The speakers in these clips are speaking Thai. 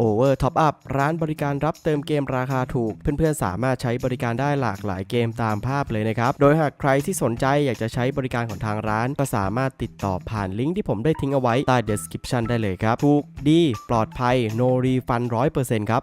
Over Top Up ร้านบริการรับเติมเกมราคาถูก เพื่อนๆ สามารถใช้บริการได้หลากหลายเกมตามภาพเลยนะครับ โดยหากใครที่สนใจอยากจะใช้บริการของทางร้าน ก็สามารถติดต่อผ่านลิงก์ที่ผมได้ทิ้งเอาไว้ใต้ description ได้เลยครับ ถูกดีปลอดภัย no refund 100%ครับ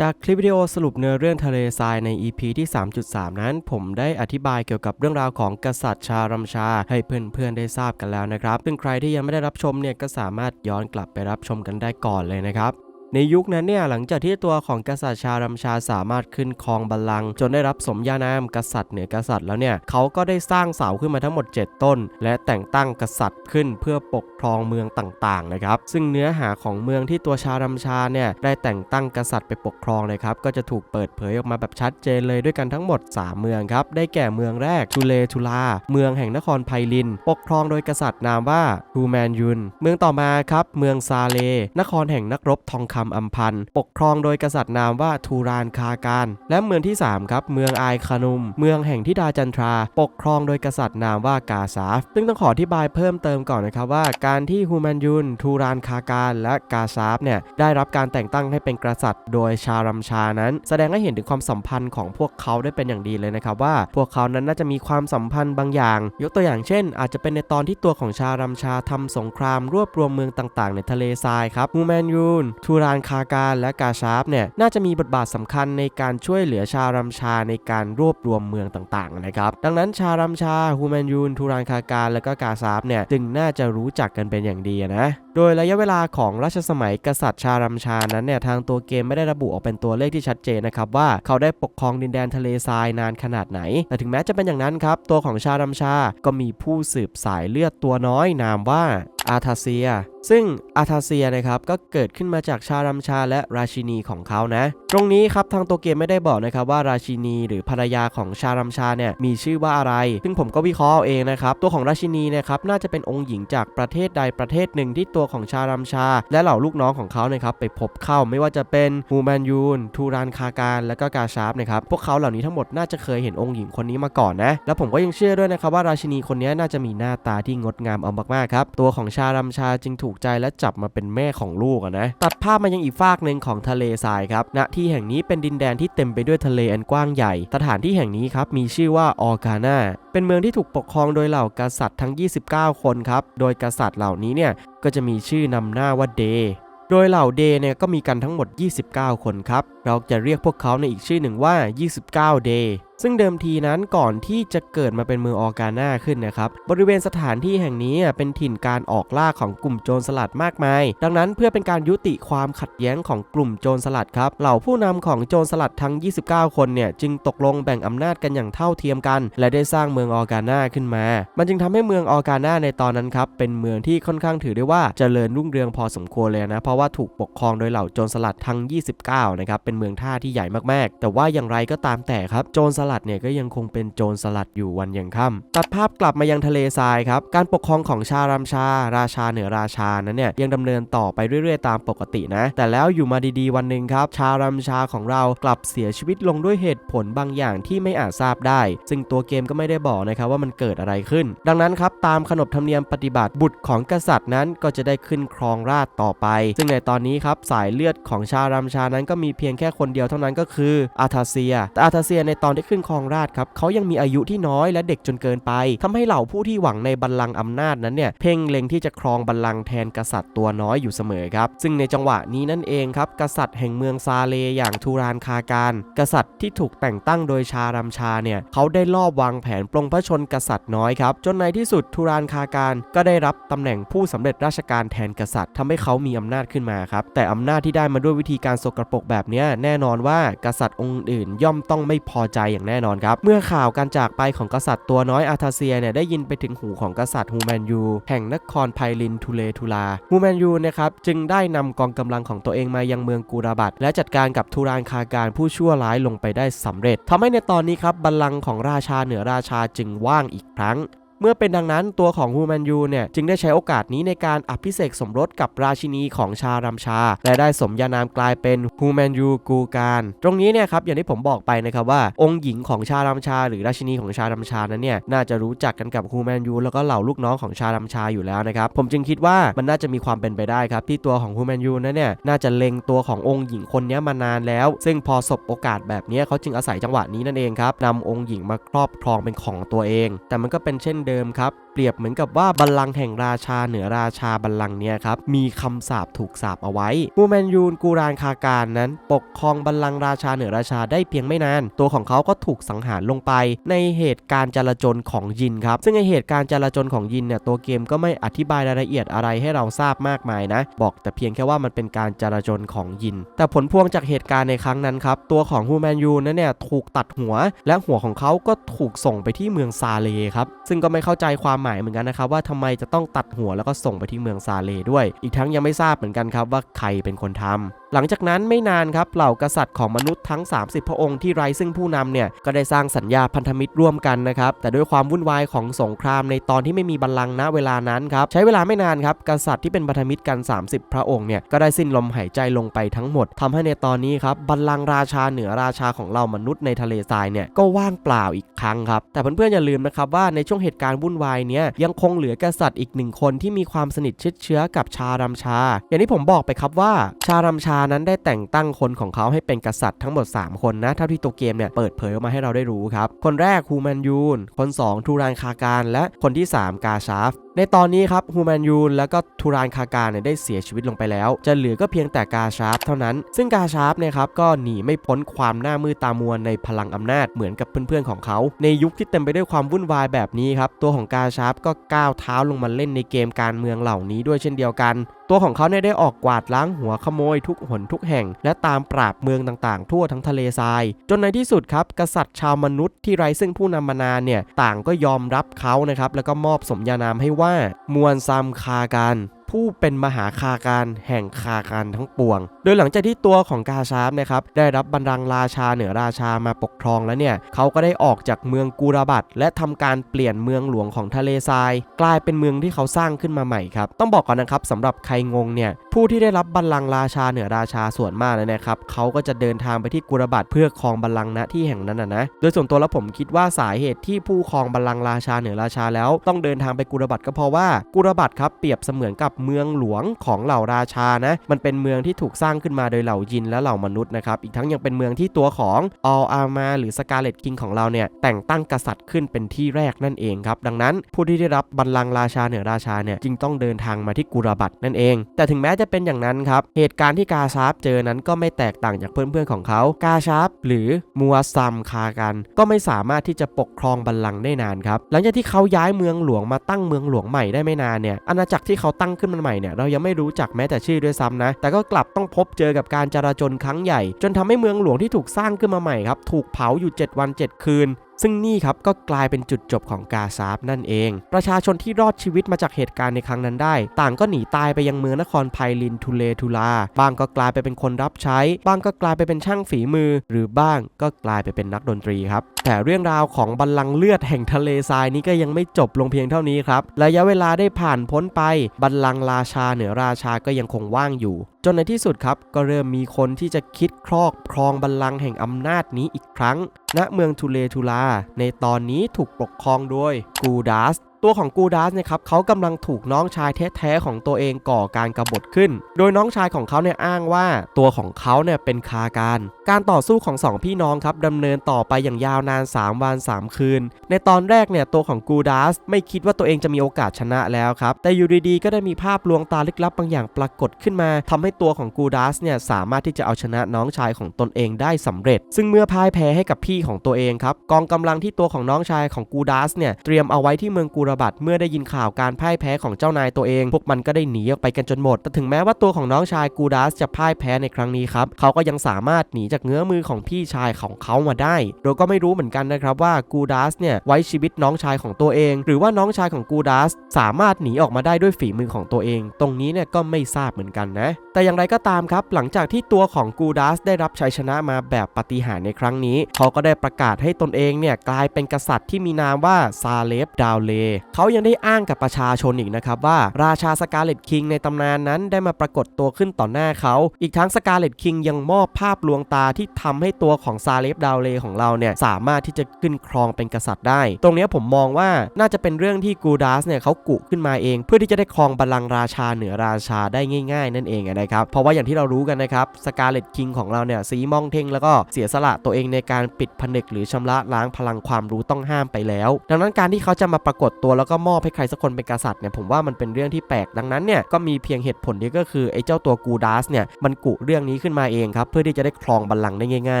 จากคลิปวิดีโอสรุปเนื้อเรื่องทะเลทรายใน EP ที่ 3.3 นั้น ผมได้อธิบายเกี่ยวกับเรื่องราวของกษัตริย์ชารัมชา ให้เพื่อนๆได้ทราบกันแล้วนะครับซึ่งใครที่ยังไม่ได้รับชมเนี่ยก็สามารถย้อนกลับไปรับชมกันได้ก่อนเลยนะครับ ในยุคนั้นเนี่ยหลังจากที่ตัวของกษัตริย์ชารัมชาสามารถขึ้นครองบัลลังก์จนได้รับสมญานามกษัตริย์เหนือกษัตริย์แล้วเนี่ยเขาก็ได้สร้างเสาขึ้นมาทั้งหมด 7 ต้น และแต่งตั้งกษัตริย์ขึ้นเพื่อปกครองเมืองต่างๆนะครับซึ่งเนื้อหาของเมืองที่ตัวชารัมชาเนี่ยได้แต่งตั้งกษัตริย์ไปปกครองนะครับก็จะถูกเปิดเผยออกมาแบบชัดเจนเลยด้วยกันทั้งหมด 3 เมืองครับได้แก่เมืองแรกทุเลทุลา เมืองแห่งนครไพลิน ปกครองโดยกษัตริย์นามว่าฮูแมนยุน เมืองต่อมาครับเมืองซาเล นครแห่งนักรบทองคำอัมพันปกครองโดยกษัตริย์นามว่าทูรานคาการ และเมืองที่ 3 ครับ เมืองไอคานุม เมืองแห่งทิดาจันทรา ปกครองโดยกษัตริย์นามว่ากาซาฟซึ่งต้องขออธิบายเพิ่มเติมก่อนนะครับว่ากการที่ฮูแมนยุน ทูรานคาการและกาซาฟเนี่ยได้รับการแต่งตั้งให้เป็นกษัตริย์ โดยชารัมชานั้น แสดงให้เห็นถึงความสัมพันธ์ของพวกเขาได้เป็นอย่างดีเลยนะครับว่าพวกเขานั้นน่าจะมีความสัมพันธ์บางอย่าง ยกตัวอย่างเช่น อาจจะเป็นในตอนที่ตัวของชารัมชาทำสงครามรวบรวมเมืองต่างๆ ในทะเลทรายครับฮูแมนยูนทูรานคาการและกาชาฟเนี่ยน่าจะมีบทบาทสำคัญในการช่วยเหลือชารัมชาในการรวบรวมเมืองต่างๆนะครับดังนั้นชารัมชาฮูแมนยูนทูรานคาการและก็กาซาฟเนี่ยจึงน่าจะรู้จักกันเป็นอย่างดีนะ โดยระยะเวลาของรัชสมัยกษัตริย์ชารัมชานั้นเนี่ยทางตัวเกมไม่ได้ระบุออกเป็นตัวเลขที่ชัดเจนนะครับว่าเขาได้ปกครองดินแดนทะเลทรายนานขนาดไหน แต่ถึงแม้จะเป็นอย่างนั้นครับ ตัวของชารัมชาก็มีผู้สืบสายเลือดตัวน้อยนามว่าอาทาเซีย ซึ่งอาทาเซียนะครับก็เกิดขึ้นมาจากชารัมชาและราชินีของเขานะ ตรงนี้ครับทางตัวเกมไม่ได้บอกนะครับว่าราชินีหรือภรรยาของชารัมชาเนี่ยมีชื่อว่าอะไร ซึ่งผมก็วิเคราะห์เอาเองนะครับ ตัวของราชินีนยครับน่าจะเป็นองค์หญิงจากประเทศใดประเทศหนึ่งที่ตัวของชารัมชา และเหล่าลูกน้องของเขานะครับไปพบเข้าไม่ว่าจะเป็นฮูแมนยูนทูรานคาการ และก็กาชาร์ฟนะครับพวกเขาเหล่านี้ทั้งหมดน่าจะเคยเห็นองค์หญิงคนนี้มาก่อนนะแล้วผมก็ยังเชื่อด้วยนะครับว่าราชินีคนนี้น่าจะมีหน้าตาที่งดงามเอามากๆครับตัวของชารัมชาจึงถูกใจและจับมาเป็นแม่ของลูกนะตัดภาพมายังอีกฟากหนึ่งของทะเลทรายครับณที่แห่งนี้เป็นดินแดนที่เต็มไปด้วยทะเลอันกว้างใหญ่ สถานที่แห่งนี้ครับมีชื่อว่าออกานาเป็นเมืองที่ถูกปกครองโดยเหล่ากษัตริย์ทั้ง 29 คนครับ โดยกษัตริย์เหล่านี้เนี่ย ก็จะมีชื่อนำหน้าว่าเดย์โดยเหล่าเดย์เนี่ยก็มีกันทั้งหมด 29 คนครับ เราจะเรียกพวกเขาในอีกชื่อหนึ่งว่า 29 เดย์ซึ่งเดิมทีนั้นก่อนที่จะเกิดมาเป็นเมืองออกาน่าขึ้นนะครับ บริเวณสถานที่แห่งนี้เป็นถิ่นการออกล่าของกลุ่มโจรสลัดมากมาย ดังนั้นเพื่อเป็นการยุติความขัดแย้งของกลุ่มโจรสลัดครับ เหล่าผู้นำของโจรสลัดทั้ง 29 คนเนี่ยจึงตกลงแบ่งอำนาจกันอย่างเท่าเทียมกัน และได้สร้างเมืองออกาน่าขึ้นมา มันจึงทำให้เมืองออกาน่าในตอนนั้นครับเป็นเมืองที่ค่อนข้างถือได้ว่าเจริญรุ่งเรืองพอสมควรเลยนะ เพราะว่าถูกปกครองโดยเหล่าโจรสลัดทั้ง 29 นะครับ เป็นเมืองท่าที่ใหญ่มากๆ แต่ว่าอย่างไรก็ตามแต่ครับ โจรสลัดเนี่ยก็ยังคงเป็นโจรสลัดอยู่วันยังค่ำตัดภาพกลับมายังทะเลทรายครับ การปกครองของชารัมชา ราชาเหนือราชานั้นเนี่ยยังดำเนินต่อไปเรื่อยๆ ตามปกตินะ แต่แล้วอยู่มาดีๆวันหนึ่งครับ ชารัมชาของเรากลับเสียชีวิตลงด้วยเหตุผลบางอย่างที่ไม่อาจทราบได้ ซึ่งตัวเกมก็ไม่ได้บอกนะครับว่ามันเกิดอะไรขึ้น ดังนั้นครับตามขนบธรรมเนียมปฏิบัติบุตรของกษัตริย์นั้นก็จะได้ขึ้นครองราชต่อไป ซึ่งในตอนนี้ครับสายเลือดของชารัมชานั้นก็มีเพียงแค่คนเดียวเท่านั้นก็คืออาทาเซีย แต่อาทาเซียในตอนที่ขึ้นครองราชครับเขายังมีอายุที่น้อยและเด็กจนเกินไปทำให้เหล่าผู้ที่หวังในบัลลังก์อำนาจนั้นเนี่ยเพ่งเล็งที่จะครองบัลลังก์แทนกษัตริย์ตัวน้อยอยู่เสมอครับ ซึ่งในจังหวะนี้นั่นเองครับ กษัตริย์แห่งเมืองซาเลอย่างทูรานคาการ กษัตริย์ที่ถูกแต่งตั้งโดยชารัมชาเนี่ยเขาได้ลอบวางแผนปลงพระชนกษัตริย์น้อยครับ จนในที่สุดทูรานคาการก็ได้รับตำแหน่งผู้สำเร็จราชการแทนกษัตริย์ทำให้เขามีอำนาจขึ้นมาครับ แต่อำนาจที่ได้มาด้วยวิธีการสกรปรกแบบนี้แน่นอนว่ากษัตริย์องค์อื่นย่อมต้องไม่พอใจอย่างแน่นอนครับ เมื่อข่าวการจากไปของกษัตริย์ตัวน้อยอาทาเซียเนี่ยได้ยินไปถึงหูของกษัตริย์ฮูแมนยูแห่งนครไพลินทูเลทูลาฮูแมนยูนะครับจึงได้นำกองกำลังของตัวเองมายังเมืองกูราบัตและจัดการกับทูรานคาการผู้ชั่วร้ายลงไปได้สำเร็จทำให้ในตอนนี้ครับบัลลังก์ของราชาเหนือราชาจึงว่างอีกครั้ง เมื่อเป็นดังนั้นตัวของฮูแมนยูเนี่ยจึงได้ใช้โอกาสนี้ในการอภิเษกสมรสกับราชินีของชารัมชา และได้สมญานามกลายเป็นฮูแมนยูกูการตรงนี้เนี่ยครับอย่างที่ผมบอกไปนะครับว่าองค์หญิงของชารัมชา หรือราชินีของชารัมชานั้นเนี่ยน่าจะรู้จักกันกับฮูแมนยูแล้วก็เหล่าลูกน้องของชารัมชาอยู่แล้วนะครับผมจึงคิดว่ามันน่าจะมีความเป็นไปได้ครับที่ตัวของฮูแมนยูนั้นเนี่ยน่าจะเล็งตัวขององค์หญิงคนนี้มานานแล้ว ซึ่งพอสบโอกาสแบบนี้เขาจึงอาศัยจังหวะนี้นั่นเองครับนำองค์หญิงมาครอบครองเป็นของตัวเอง แต่มันก็เป็นเช่นเดิมครับ เปรียบเหมือนกับว่าบัลลังก์แห่งราชาเหนือราชาบัลลังก์เนี่ยครับมีคำสาปถูกสาปเอาไว้มูแมนยูนกูรานคาการนั้น ปกครองบัลลังก์ราชาเหนือราชาได้เพียงไม่นาน ตัวของเขาก็ถูกสังหารลงไป ในเหตุการณ์จลาจลของยินครับซึ่งในเหตุการณ์จลาจลของยินเนี่ยตัวเกมก็ไม่อธิบายรายละเอียดอะไรให้เราทราบมากมายนะ บอกแต่เพียงแค่ว่ามันเป็นการจลาจลของยิน แต่ผลพวงจากเหตุการณ์ในครั้งนั้นครับตัวของฮูแมนยูนั้นเนี่ยถูกตัดหัว และหัวของเขาก็ถูกส่งไปที่เมืองซาเลครับซึ่งก็ไม่เข้าใจความหมายเหมือนกันนะครับว่าทำไมจะต้องตัดหัวแล้วก็ส่งไปที่เมืองซาเลด้วย อีกทั้งยังไม่ทราบเหมือนกันครับว่าใครเป็นคนทำหลังจากนั้นไม่นานครับเหล่ากษัตริย์ของมนุษย์ทั้ง 30 พระองค์ที่ไร้ซึ่งผู้นำเนี่ยก็ได้สร้างสัญญาพันธมิตรร่วมกันนะครับแต่ด้วยความวุ่นวายของสงครามในตอนที่ไม่มีบัลลังก์ณเวลานั้นครับใช้เวลาไม่นานครับกษัตริย์ที่เป็นพันธมิตรกัน 30 พระองค์เนี่ยก็ได้สิ้นลมหายใจลงไปทั้งหมดทำให้ในตอนนี้ครับบัลลังก์ราชาเหนือราชาของเรามนุษย์ในทะเลทรายเนี่ยก็ว่างเปล่าอีกครั้งครับแต่เพื่อนๆอย่าลืมนะครับว่าในช่วงเหตุการณ์วุ่นวายเนี้ยยังคงเหลือกษัตริย์อีกหนึ่งคนที่มีความสนิทชิดเชื้อกับชารัมชา อย่างที่ผมบอกไปครับว่า ชารัมชานั้นได้แต่งตั้งคนของเขาให้เป็นกษัตริย์ทั้งหมด 3 คนนะเท่าที่ตัวเกมเนี่ยเปิดเผยออกมาให้เราได้รู้ครับ คนแรกฮูแมนยูน คน 2 ทูรานคาการ และคนที่ 3 กาชาฟ ในตอนนี้ครับฮูแมนยูนและก็ทูรานคาการเนี่ยได้เสียชีวิตลงไปแล้ว จะเหลือก็เพียงแต่กาชาฟเท่านั้น ซึ่งกาชาฟเนี่ยครับก็หนีไม่พ้นความหน้ามืดตามัวในพลังอำนาจเหมือนกับเพื่อนๆของเขา ในยุคที่เต็มไปด้วยความวุ่นวายแบบนี้ครับตัวของกาชาฟก็ก้าวเท้าลงมาเล่นในเกมการเมืองเหล่านี้ด้วยเช่นเดียวกันตัวของเขาเนี่ยได้ออกกวาดล้างหัวขโมยทุกหนทุกแห่ง และตามปราบเมืองต่างๆ ทั่วทั้งทะเลทราย จนในที่สุดครับ กษัตริย์ชาวมนุษย์ที่ไร้ซึ่งผู้นำมานานเนี่ยต่างก็ยอมรับเขานะครับแล้วก็มอบสมญานามให้ว่ามวลซัมคาการ ผู้เป็นมหาคาการแห่งคาการทั้งปวง โดยหลังจากที่ตัวของกาชาฟนะครับได้รับบัลลังก์ราชาเหนือราชามาปกครองแล้วเนี่ยเขาก็ได้ออกจากเมืองกูราบัตและทำการเปลี่ยนเมืองหลวงของทะเลทราย กลายเป็นเมืองที่เขาสร้างขึ้นมาใหม่ครับต้องบอกก่อนนะครับสำหรับใครงงเนี่ยผู้ที่ได้รับบัลลังก์ราชาเหนือราชาส่วนมากเลยนะครับเขาก็จะเดินทางไปที่กูราบัตเพื่อครองบัลลังก์ณที่แห่งนั้นนะโดยส่วนตัวแล้วผมคิดว่าสาเหตุที่ผู้ครองบัลลังก์ราชาเหนือราชาแล้ว ต้องเดินทางไปกูราบัตก็เพราะว่ากูราบัตครับเปรียบเสมือนกับเเมืองหลวงของเหล่าราชานะ มันเป็นเมืองที่ถูกสร้างขึ้นมาโดยเหล่ายินและเหล่ามนุษย์นะครับ อีกทั้งยังเป็นเมืองที่ตัวของอออามาหรือสกาเลตคิงของเราเนี่ยแต่งตั้งกษัตริย์ขึ้นเป็นที่แรกนั่นเองครับ ดังนั้นผู้ที่ได้รับบัลลังก์ราชาเหนือราชาเนี่ยจึงต้องเดินทางมาที่กุราบัตนั่นเอง แต่ถึงแม้จะเป็นอย่างนั้นครับ เหตุการณ์ที่กาชาร์เจอนั้นก็ไม่แตกต่างจากเพื่อนๆของเขา กาชาร์หรือมัวซัมคากัน ก็ไม่สามารถที่จะปกครองบัลลังก์ได้นานครับ หลังจากที่เขาย้ายเมืองหลวงมาตั้งเมืองหลวงใหม่ได้ไม่นานเนี่ย อาณาจักรที่เขาตั้งขึ้นมาใหม่เนี่ยเรายังไม่รู้จักแม้แต่ชื่อด้วยซ้ำนะ แต่ก็กลับต้องพบเจอกับการจราจนครั้งใหญ่ จนทำให้เมืองหลวงที่ถูกสร้างขึ้นมาใหม่ครับถูกเผาอยู่ 7 วัน 7 คืน ซึ่งนี่ครับก็กลายเป็นจุดจบของกาซาบนั่นเอง ประชาชนที่รอดชีวิตมาจากเหตุการณ์ในครั้งนั้นได้ ต่างก็หนีตายไปยังเมืองนครไพลินทุเลทุลา บางก็กลายไปเป็นคนรับใช้ บางก็กลายไปเป็นช่างฝีมือ หรือบ้างก็กลายไปเป็นนักดนตรีครับ แต่เรื่องราวของบัลลังก์เลือดแห่งทะเลทรายนี้ก็ยังไม่จบลงเพียงเท่านี้ครับ ระยะเวลาได้ผ่านพ้นไป บัลลังก์ราชาเหนือราชาก็ยังคงว่างอยู่จนในที่สุดครับ ก็เริ่มมีคนที่จะคิดครอกครองบัลลังก์แห่งอำนาจนี้อีกครั้ง ณเมืองทูเลทูลา ในตอนนี้ถูกปกครองโดยกูดัส ตัวของกูดัสเนะครับเขากำลังถูกน้องชายแท้ๆของตัวเองก่อการกรบฏขึ้น โดยน้องชายของเขาเนี่ยอ้างว่าตัวของเขาเนี่ยเป็นคาการ การต่อสู้ของสองพี่น้องครับดำเนินต่อไปอย่างยาวนาน 3 วัน 3 คืน ในตอนแรกเนี่ยตัวของกูดัสไม่คิดว่าตัวเองจะมีโอกาสชนะแล้วครับ แต่อยู่ดีๆก็ได้มีภาพลวงตาลึกลับบางอย่างปรากฏขึ้นมาทำให้ตัวของกูดัสเนี่ยสามารถที่จะเอาชนะน้องชายของตนเองได้สำเร็จ ซึ่งเมื่อพ่ายแพ้ให้กับพี่ของตัวเองครับกองกำลังที่ตัวของน้องชายของกูดัสเนี่ยเตรียมเอาไว้ที่เมืองกูรบัตเมื่อได้ยินข่าวการพ่ายแพ้ของเจ้านายตัวเอง พวกมันก็ได้หนีออกไปกันจนหมด แต่ถึงแม้ว่าตัวของน้องชายกูดัสจะพ่ายแพ้ในครั้งนี้ครับ เขาก็ยังสามารถหนีจากเงื้อมือของพี่ชายของเขามาได้ โดยก็ไม่รู้เหมือนกันนะครับว่ากูดัสเนี่ยไว้ชีวิตน้องชายของตัวเอง หรือว่าน้องชายของกูดัสสามารถหนีออกมาได้ด้วยฝีมือของตัวเอง ตรงนี้เนี่ยก็ไม่ทราบเหมือนกันนะ แต่อย่างไรก็ตามครับ หลังจากที่ตัวของกูดัสได้รับชัยชนะมาแบบปฏิหารในครั้งนี้ เขาก็ได้ประกาศให้ตนเองเนี่ยกลายเป็นกษัตริย์ที่มีนามว่าซาเลฟดาวเลเขายังได้อ้างกับประชาชนอีกนะครับว่าราชาสกาเลตคิงในตำนานนั้นได้มาปรากฏตัวขึ้นต่อหน้าเขา อีกทั้งสกาเลตคิงยังมอบภาพลวงตาที่ทำให้ตัวของซาเลฟดาวเลของเราเนี่ยสามารถที่จะขึ้นครองเป็นกษัตริย์ได้ ตรงนี้ผมมองว่าน่าจะเป็นเรื่องที่กูดัสเนี่ยเขากุขึ้นมาเอง เพื่อที่จะได้ครองบัลลังก์ราชาเหนือราชาได้ง่าย ๆ นั่นเองนะครับเพราะว่าอย่างที่เรารู้กันนะครับสกาเลตคิงของเราเนี่ยสีมองเทงแล้วก็เสียสละตัวเองในการปิดผนึกหรือชำระล้างพลังความรู้ต้องห้ามไปแล้ว ดังนั้นการที่เขาจะมาปรากฏตัวแล้วก็มอบให้ใครสักคนเป็นกษัตริย์เนี่ยผมว่ามันเป็นเรื่องที่แปลกดังนั้นเนี่ยก็มีเพียงเหตุผลเดียวก็คือไอ้เจ้าตัวกูดัสเนี่ยมันกุเรื่องนี้ขึ้นมาเองครับเพื่อที่จะได้ครองบัลลังก์ได้ง่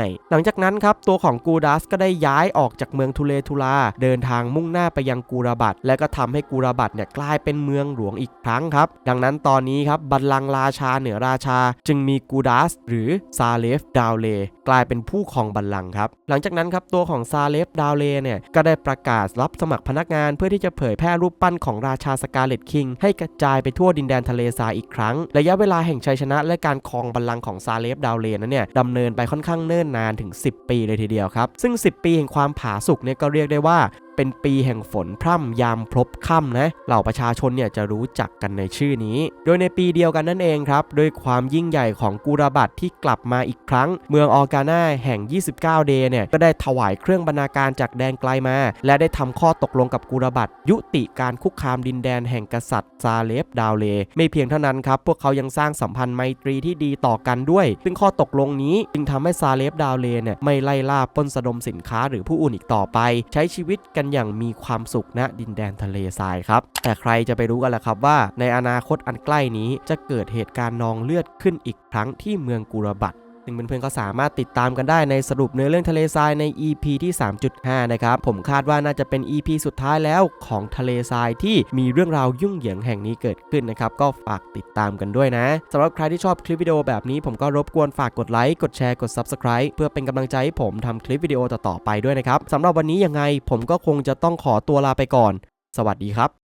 ายๆ หลังจากนั้นครับตัวของกูดัสก็ได้ย้ายออกจากเมืองทุเลทุลาเดินทางมุ่งหน้าไปยังกูราบัตและก็ทำให้กูราบัตเนี่ยกลายเป็นเมืองหลวงอีกครั้งครับ ดังนั้นตอนนี้ครับบัลลังก์ราชาเหนือราชา จึงมีกูดัสหรือซาเลฟดาวเลกลายเป็นผู้ครองบัลลังก์ครับหลังจากนั้นครับตัวของซาเลฟดาวเลเนี่ยก็ได้ประกาศรับสมัครพนักงานเพื่อที่จะเผยแพร่รูปปั้นของราชาสกาเลตคิงให้กระจายไปทั่วดินแดนทะเลทรายอีกครั้ง ระยะเวลาแห่งชัยชนะและการครองบัลลังก์ของซาเลฟดาวเลนนั้นเนี่ยดำเนินไปค่อนข้างเนิ่นนานถึง 10 ปีเลยทีเดียวครับ ซึ่ง 10 ปีแห่งความผาสุกเนี่ยก็เรียกได้ว่า เป็นปีแห่งฝนพร่ำยามพลบค่ำนะเหล่าประชาชนเนี่ยจะรู้จักกันในชื่อนี้ โดยในปีเดียวกันนั่นเองครับด้วยความยิ่งใหญ่ของกูราบัตที่กลับมาอีกครั้ง เมืองออกาน่าแห่ง 29 เดย์เนี่ยก็ได้ถวายเครื่องบรรณาการจากแดนไกลมา และได้ทำข้อตกลงกับกูราบัตยุติการคุกคามดินแดนแห่งกษัตริย์ซาเลฟดาวเล ไม่เพียงเท่านั้นครับพวกเขายังสร้างสัมพันธ์ไมตรีที่ดีต่อกันด้วย ซึ่งข้อตกลงนี้จึงทำให้ซาเลฟดาวเลเนี่ยไม่ไล่ล่าปล้นสะดมสินค้าหรือผู้อื่นอีกต่อไป ใช้ชีวิตกันอย่างมีความสุขณดินแดนทะเลทรายครับ แต่ใครจะไปรู้กันล่ะครับว่า ในอนาคตอันใกล้นี้จะเกิดเหตุการณ์นองเลือดขึ้นอีกครั้งที่เมืองกูรบัต ซึ่งเพื่อนๆก็สามารถติดตามกันได้ในสรุปเนื้อเรื่องทะเลทรายใน EP ที่ 3.5 นะครับ ผมคาดว่าน่าจะเป็น EP สุดท้ายแล้วของทะเลทรายที่มีเรื่องราวยุ่งเหยิงแห่งนี้เกิดขึ้นนะครับ ก็ฝากติดตามกันด้วยนะสำหรับใครที่ชอบคลิปวิดีโอแบบนี้ผมก็รบกวนฝากกดไลค์กดแชร์กด Subscribe เพื่อเป็นกำลังใจให้ผมทำคลิปวิดีโอต่อๆไปด้วยนะครับสำหรับวันนี้ยังไงผมก็คงจะต้องขอตัวลาไปก่อน สวัสดีครับ